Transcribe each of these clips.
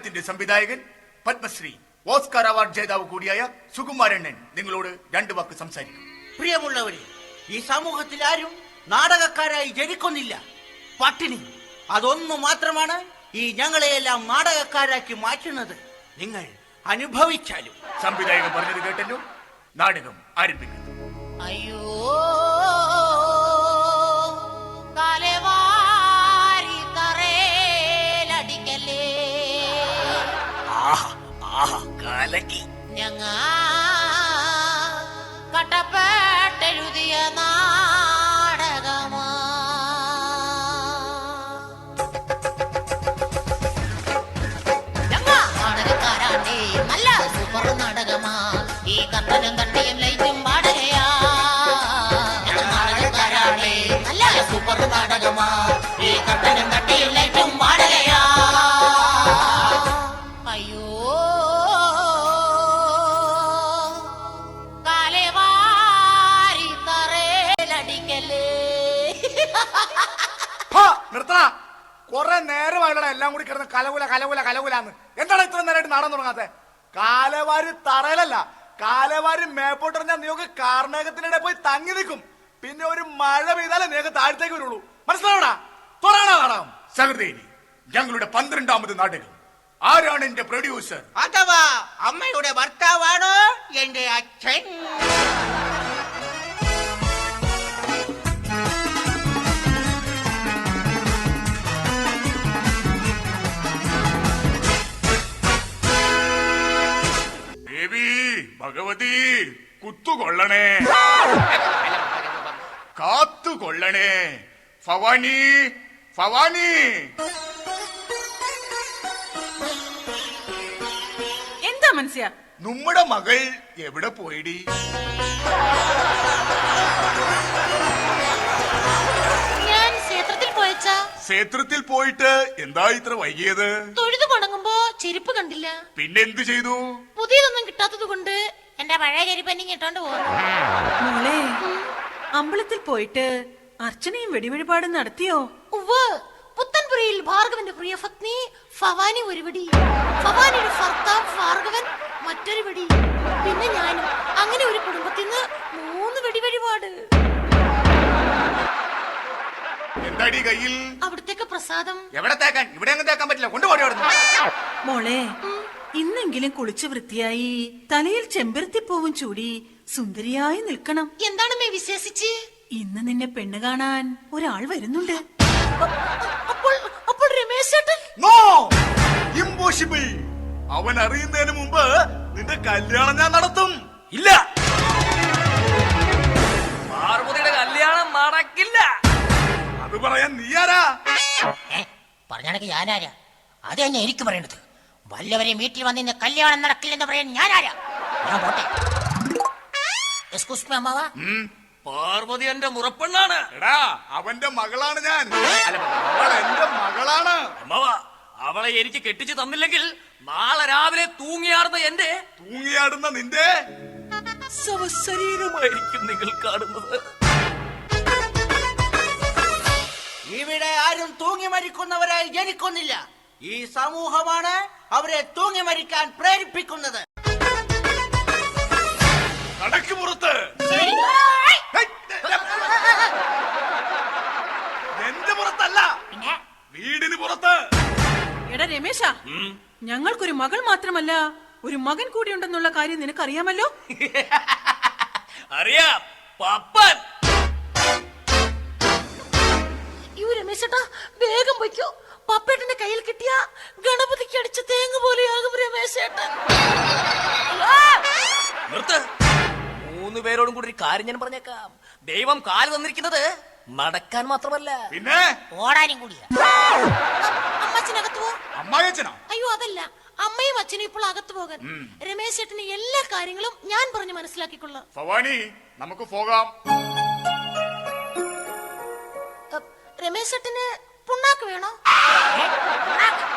നാടകത്തിന്റെ സംവിധായകൻ Padmashri Oscar award ജേതാവ് കൂടിയായ സുകുമാരണ്ണൻ നിങ്ങളോട് രണ്ടു വാക്ക് സംസാരിക്കും. പ്രിയമുള്ളവരെ ഈ സമൂഹത്തിൽ ആരും നാടകക്കാരായി ജനിക്കുന്നില്ല. പട്ടിണി അതൊന്നു മാത്രമാണ് ഈ ഞങ്ങളെയെല്ലാം നാടകക്കാരാക്കി മാറ്റുന്നത്. നിങ്ങൾ അനുഭവിച്ചാലും. സംവിധായകൻ പറഞ്ഞത് കേട്ടല്ലോ നാടകം ആരംഭിക്കുന്നു. അയ്യോ! ഞങ്ങ കട്ടപ്പെട്ടെഴുതിയ നാടകമാ. നാടകക്കാരാണ്ടേ സൂപ്പർ നാടകമാ. ഈ കത്തനും തട്ടിയും ലൈറ്റും സൂപ്പർ നാടകമാ. ഈ ലൈറ്റും എല്ലാം കൂടി കിടന്ന് കലകുല കലകുല കലകുലാന്ന്. എന്താണ് ഇത്രയും നേരമായിട്ട് നാടൻ തുടങ്ങാത്തെ? കാലവാരി തറയിലല്ല. കാലവാരി മേപ്പോട്ടെറിഞ്ഞാൽ നിങ്ങൾക്ക് കാർണേകത്തിനിടെ പോയി തങ്ങി നിൽക്കും. പിന്നെ ഒരു മഴ പെയ്താലേ നിങ്ങൾക്ക് താഴത്തേക്ക് വരുള്ളൂ. മനസ്സിലാവടാ തുറണ നാടകം? സഹൃദേവി ഞങ്ങളുടെ പന്ത്രണ്ടാമത് നാടകം. ആരാണ് എന്റെ പ്രൊഡ്യൂസർ? അഥവാ അമ്മയുടെ ഭർത്താവാണോ എന്റെ അച്ഛൻ? ഭഗവതി കുത്തുകൊള്ളണേ. കാത്തുകൊള്ളണേ. ഭവാനി ഭവാനി. എന്താ മനസ്സിയ നമ്മുടെ മകൾ എവിടെ പോയിടി? ഞാൻ ക്ഷേത്രത്തിൽ പോയച്ചാ. ക്ഷേത്രത്തിൽ പോയിട്ട് എന്താ ഇത്ര വൈകിയത്? തൊഴുതു മുടങ്ങുമ്പോ ചെരുപ്പ് കണ്ടില്ല. പിന്നെ എന്ത് ചെയ്തു? പുതിയതൊന്നും കിട്ടാത്തത് കൊണ്ട് എന്റെ പഴയ ചെരുപ്പ് എനിക്ക് ഇട്ടോണ്ട് മോളെ അമ്പലത്തിൽ പോയിട്ട് അർച്ചനയും വെടിവഴിപാടും നടത്തിയോ? ഉവ്വ്. പുത്തൻപുരയിൽ ഭാർഗവന്റെ പ്രിയ പത്നി ഫവാനി ഒരു പിടി ഫവാനിയുടെ ഭർത്താവ് ഭാർഗവൻ മറ്റൊരു പിടി പിന്നെ ഞാനും. അങ്ങനെ ഒരു കുടുംബത്തിൽ നിന്ന് മൂന്ന് പിടി വഴിപാട് എന്താടി കയ്യിൽ? അവിടത്തേക്ക് പ്രസാദം. എവിടെ തേക്കാൻ? ഇവിടെ അങ്ങ് തേക്കാൻ പറ്റില്ല. കൊണ്ടുപോടി അവിടുന്ന്. മോളെ ഇന്നെങ്കിലും കുളിച്ചു വൃത്തിയായി തലയിൽ ചെമ്പരത്തിപ്പൂവും ചൂടി സുന്ദരിയായി നിൽക്കണം. എന്താണ് മേ വിശേഷിച്ച്? ഇന്ന് നിന്നെ പെണ്ണ് കാണാൻ ഒരാൾ വരുന്നുണ്ട്. അപ്പോൾ അപ്പോൾ രമേശ് ചേട്ടൻ? നോ ഇമ്പോസിബിൾ അവൻ അറിയുന്നതിന് മുമ്പ് നിന്റെ കല്യാണം ഞാൻ നടത്തും. ഇല്ല. പാർവതിയുടെ കല്യാണം നടക്കില്ല. അത് പറയാൻ ആരാ? പറഞ്ഞാണെങ്കിൽ ഞാനാരാ? അത് തന്നെ എനിക്ക് പറയേണ്ടത്. വല്ലവരെയും വീട്ടിൽ വന്ന് ഇന്ന് കല്യാണം നടക്കില്ലെന്ന് പറയാൻ ഞാനാരാ? ഞാൻ പോട്ടെ. എക്സ്ക്യൂസ് മീ അമ്മാവ. പാർവതി എന്റെ മുറപ്പെണ്ണാണ്. എടാ അവന്റെ മകളാണ് ഞാൻ. അല്ല. അവൾ എന്റെ മകളാണ്. അമ്മവ അവളെ എനിക്ക് കെട്ടിച്ചു തന്നില്ലെങ്കിൽ നാളെ രാവിലെ തൂങ്ങിയാടുന്ന എന്റെ തൂങ്ങിയാടുന്ന നിന്റെ? ശവശരീരമായിരിക്കും നിങ്ങൾ കാണുന്നത്. ഇവിടെ ആരും തൂങ്ങി മരിക്കുന്നവരായി ജനിക്കുന്നില്ല. ഈ സമൂഹമാണ് അവരെ തൂങ്ങി മരിക്കാൻ പ്രേരിപ്പിക്കുന്നത്. കടക്ക് പുറത്ത്. എന്റെ പുറത്തല്ല. വീടിന് പുറത്ത്. എടാ രമേശ ഞങ്ങൾക്കൊരു മകൾ മാത്രമല്ല ഒരു മകൻ കൂടി ഉണ്ടെന്നുള്ള കാര്യം നിനക്കറിയാമല്ലോ? അറിയാം. പപ്പൻ. യു രമേശ് വേഗം പൊയ്ക്കോ. പപ്പേട്ടന്റെ കയ്യിൽ കിട്ടിയ ഗണപതിക്ക് അടിച്ച തേങ്ങ പോലെയാകും രമേശ് ചേട്ടൻ നിർത്ത്. മൂന്ന് പേരോടും കൂടി ഒരു കാര്യം ഞാൻ പറഞ്ഞേക്കാം. ദൈവം കാൽ തന്നിരിക്കുന്നത് നടക്കാൻ മാത്രമല്ല. പിന്നെ? ഓടാനും കൂടിയാ. അമ്മച്ചനകത്ത് പോ. അമ്മായച്ചനോ അയ്യോ അതല്ല. അമ്മയും അച്ഛനും ഇപ്പോൾ അകത്തു പോകാൻ. രമേശ് ചേട്ടന് എല്ലാ കാര്യങ്ങളും ഞാൻ പറഞ്ഞു മനസ്സിലാക്കിക്കൊള്ളാം. ഭവാനി നമുക്ക് പോകാം. രമേശ് ചേട്ടന് പുണ്ണാക്ക് വേണോ?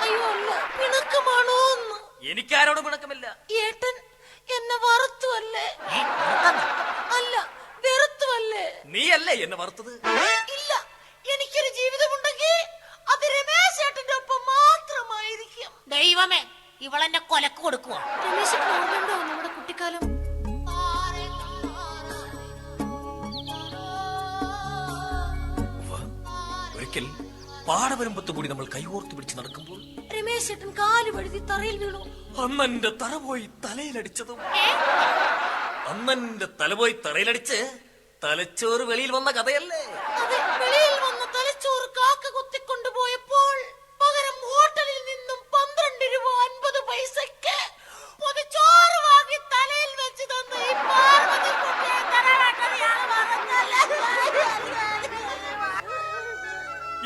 അയ്യോ അല്ല പിണക്കമാണോ എന്ന് എനിക്കാരോട് പിണക്കമില്ല. ഏട്ടൻ എന്നെ വറുത്തുവല്ലേ? അല്ല വെറുത്തുവല്ലേ? നീയല്ലേ എന്നെ വറുത്തത്? ഇല്ല എനിക്കൊരു ജീവിതമുണ്ടെങ്കിൽ അത് രമേശ് ഏട്ടന്റെ ഒപ്പം മാത്രമായിരിക്കും. ദൈവമേ ഇവളെന്റെ കൊലക്ക് കൊടുക്കുക രമേശ് നമ്മുടെ കുട്ടിക്കാലം? പാടവരമ്പത്ത് കൂടി നമ്മൾ കൈകോർത്ത് പിടിച്ച് നടക്കുമ്പോൾ രമേശ് ചേട്ടൻ കാൽ വഴുതി തറയിൽ വീണു. അന്നെന്റെ തല പോയി തലയിലടിച്ചതും അന്നെന്റെ തല പോയി തറയിലടിച്ച് തലച്ചോറ് വെളിയിൽ വന്ന കഥയല്ലേ?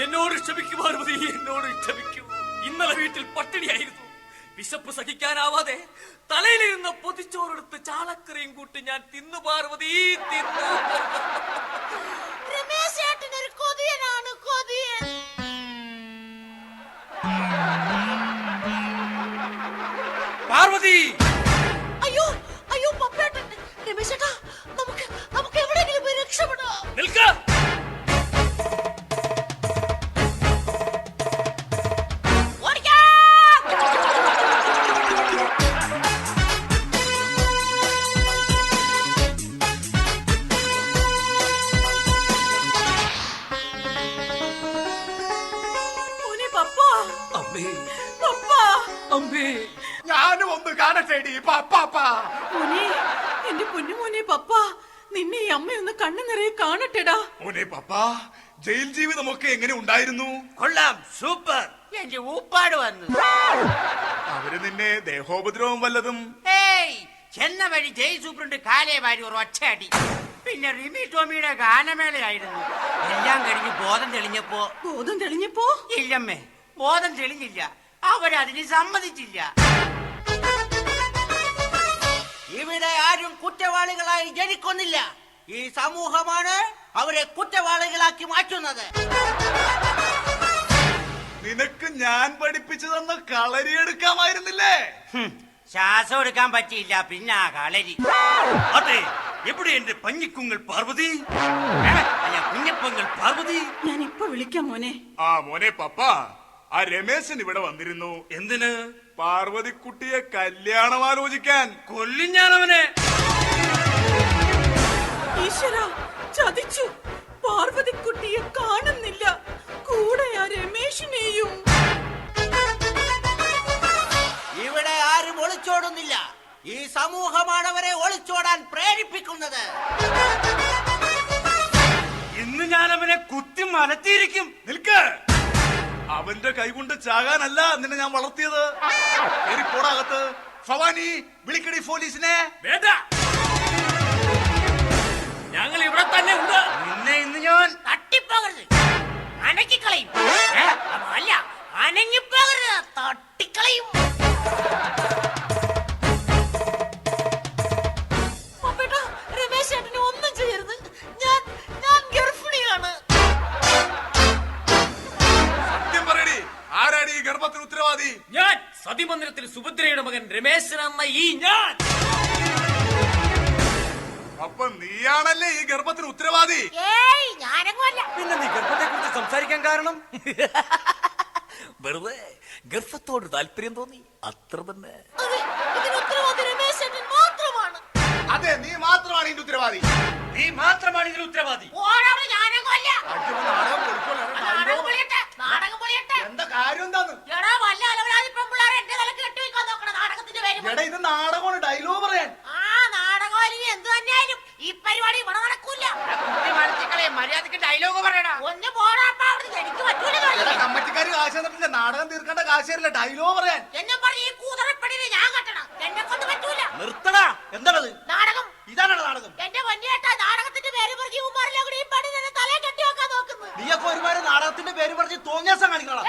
എന്നോട് ക്ഷമിക്കും പാർവതി എന്നോട് ക്ഷമിക്കൂ. ഇന്നലെ വീട്ടിൽ പട്ടിണിയായിരുന്നു. വിശപ്പ് സഹിക്കാനാവാതെ തലയിലിരുന്ന പൊതിച്ചോറെടുത്ത് ചാളക്കറിയും കൂട്ടി ഞാൻ തിന്നു പാർവതി തിന്നു. പാർവതി! അയ്യോ അയ്യോ പപ്പേട്ടൻ. രമേശേട്ടാ നമുക്ക് നമുക്ക് എവിടെയെങ്കിലും പോയി രക്ഷപ്പെടാം. നിൽക്ക! കാണട്ടെടി പാപ്പാ മോനെ എന്റെ കുഞ്ഞു മോനെ പപ്പ നിന്നെ ഈ അമ്മയൊന്ന് കണ്ണു നിറയെ കാണട്ടെടാ. മോനെ പപ്പ ജയിൽ ജീവിതമൊക്കെ എങ്ങനെ ഉണ്ടായിരുന്നു? കൊള്ളാം സൂപ്പർ. എന്റെ ഊപ്പാട് വന്നു. അവർ നിന്നെ ദേഹോപദ്രവം വല്ലതും? ഏയ് ചെന്ന വഴി ജയ് സൂപ്രണ്ട് കാലേ വാരി ഒരു ഒറ്റയടി പിന്നെ റിമി ടോമിയുടെ ഗാനമേളയായിരുന്നു. എല്ലാം കഴിഞ്ഞ് ബോധം തെളിഞ്ഞപ്പോ ബോധം തെളിഞ്ഞപ്പോ? ഇല്ലമ്മേ ബോധം തെളിഞ്ഞില്ല. അവരതിന് സമ്മതിച്ചില്ല. കുറ്റവാളികളായി ജനിക്കുന്നില്ല. ഈ സമൂഹമാണ് അവരെ കുറ്റവാളികളാക്കി മാറ്റുന്നത്. നിനക്ക് ഞാൻ പഠിപ്പിച്ചു തന്ന കളരി എടുക്കാമായിരുന്നില്ലേ? ശ്വാസം എടുക്കാൻ പറ്റിയില്ല പിന്നെ ആ കളരി. അതെ എവിടെ എന്റെ പഞ്ഞിക്കുങ്ങൾ പാർവതി? അല്ല കുഞ്ഞപ്പങ്ങൾ പാർവതി. ഞാൻ ഇപ്പൊ വിളിക്കാം മോനെ. ആ മോനെ പപ്പ ആ രമേശൻ ഇവിടെ വന്നിരുന്നു. എന്തിന്? പാർവതിക്കുട്ടിയെ കല്യാണം ആലോചിക്കാൻ. കൊല്ലും ഞാൻ അവനെ ഈശ്വര ചതിച്ചു. പാർവതിക്കുട്ടിയെ കാണുന്നില്ല. കൂടെ ആ രമേശിനെയും. ഇവിടെ ആരും ഒളിച്ചോടുന്നില്ല. ഈ സമൂഹമാണ് അവരെ ഒളിച്ചോടാൻ പ്രേരിപ്പിക്കുന്നത്. ഇന്ന് ഞാൻ അവനെ കുത്തി മലത്തിയിരിക്കും. നിൽക്ക്. അവന്റെ കൈകൊണ്ട് ചാകാനല്ല നിന്നെ ഞാൻ വളർത്തിയത്. കേറി പോടാ അകത്ത്. ഭവാനി വിളിക്കടി പോലീസിനെ. വേണ്ട. ഞങ്ങൾ ഇവിടെ തന്നെ ഉണ്ട്. നിന്നെ ഇന്ന് ഞാൻ തട്ടിപ്പോകരുത്. അനക്കിക്കളയും. അല്ല അനങ്ങിപ്പോകരുത്. തട്ടിക്കളയും. ഗർഭത്തിന് ഉത്തരവാദി? ഞാൻ സതിമന്ദിരത്തിൽ സുഭദ്രയുടെ മകൻ രമേശൻ എന്ന ഈ ഞാൻ. അപ്പൊ നീയാണല്ലേ ഈ ഗർഭത്തിന് ഉത്തരവാദി? ഏയ് ഞാനങ്ങുമല്ല. പിന്നെ നീ ഗർഭത്തെ കുറിച്ച് സംസാരിക്കാൻ കാരണം? വെറുതെ ഗർഭത്തോട് താല്പര്യം തോന്നി. അത്ര തന്നെ. അതെ നീ മാത്രമാണ് ഇതിന്റെ ഉത്തരവാദി. നീ മാത്രമാണ് ഇതിന് ഉത്തരവാദി. അടിമ നാടകം പൊളിയട്ടെ നാടകം പൊളിയട്ടെ. എന്താ കാര്യം എന്താന്ന്? എടാ വല്ല അലവരാതി പെമ്പിള്ളാരെ എന്റെ തലക്ക് കെട്ടിവെക്കാൻ നോക്കണം നാടകത്തിന്റെ പേര് എടാ ഇത് നാടകമാണ് ഡയലോഗ് പറയാൻ ആ നാടകം അല്ലെങ്കിൽ എന്ത് തന്നെയായാലും ഈ പരിപാടി ഇവിടെ നടക്കൂല മര്യാദയ്ക്ക് ഡയലോഗ് പറയടാ. ഒന്ന് പോടാപ്പ അവിടെ എനിക്ക് പറ്റൂല എടാ കളിക്കാൻ. കാശ് തന്നിട്ടില്ല? നാടകം തീർക്കേണ്ട കാശ് തരില്ല ഡയലോഗ് പറയാൻ. എന്നെ പറഞ്ഞ ഈ കൂതറപ്പടിനെ ഞാൻ കെട്ടണം. എന്നെ കൊണ്ട് പറ്റൂല. നിർത്തടാ. എന്താണത് നാടകം. ഇതാണോ നാടകം. എന്റെ നാടകത്തിന്റെ പേര് പറഞ്ഞ് കൂടി ഈ പണി തന്നെ തലയെ കെട്ടി വെക്കാൻ നോക്കുന്നു. നീയൊക്കെ ഒരുപാട് നാടകത്തിന്റെ പേര് പറഞ്ഞ് തോന്നിയാസം കാണിക്കണം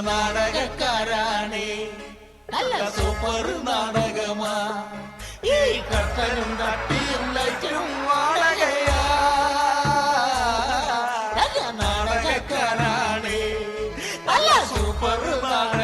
നാടകക്കാരാണ്. നല്ല സൂപ്പർ നാടകമാ. ഈ കട്ടനും തട്ടിയും ലൈറ്റും വാടകയാ. നല്ല നാടകക്കാരാണ്. നല്ല സൂപ്പർ നാടക